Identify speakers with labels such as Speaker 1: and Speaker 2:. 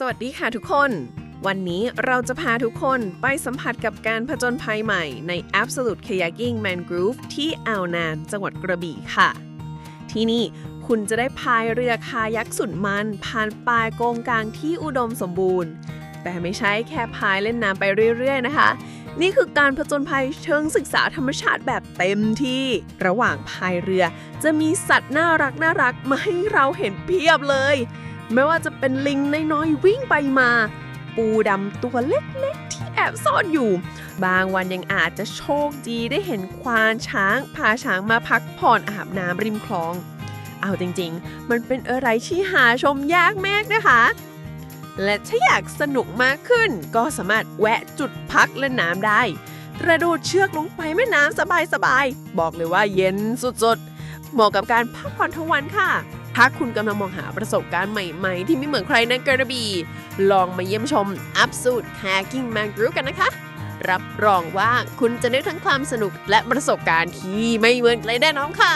Speaker 1: สวัสดีค่ะทุกคน วันนี้เราจะพาทุกคนไปสัมผัสกับการผจญภัยใหม่ใน Absolute Kayaking Mangrove ที่อ่าวนานจังหวัดกระบี่ค่ะ ที่นี่คุณจะได้พายเรือคายักสุดมัน ผ่านป่าโกงกลางที่อุดมสมบูรณ์ แต่ไม่ใช่แค่พายเล่นน้ำไปเรื่อยๆนะคะ นี่คือการผจญภัยเชิงศึกษาธรรมชาติแบบเต็มที่ ระหว่างพายเรือจะมีสัตว์น่ารักน่ารักมาให้เราเห็นเพียบเลย ไม่ว่าจะเป็นลิงน้อยๆวิ่งไปมา ปูดำตัวเล็กๆ ที่แอบซ่อนอยู่ บางวันยังอาจจะโชคดีได้เห็นควานช้าง พาช้างมาพักผ่อนอาบน้ำริมคลอง เอาจริงๆ มันเป็นอะไรที่หาชมยากมากนะคะ และถ้าอยากสนุกมากขึ้น ก็สามารถแวะจุดพักเล่นน้ำได้กระโดดเชือกลงไปแม่น้ำสบายๆ บอกเลยว่าเย็นสุดๆ เหมาะกับการพักผ่อนทั้งวันค่ะ ถ้าคุณกำลังมองหาประสบการณ์ใหม่ๆ ที่ไม่เหมือนใครในกระบี่ ลองมาเยี่ยมชม Absolute Hacking Man Group กันนะคะ รับรองว่าคุณจะได้ทั้งความสนุกและประสบการณ์ที่ไม่เหมือนใครแน่นอนค่ะ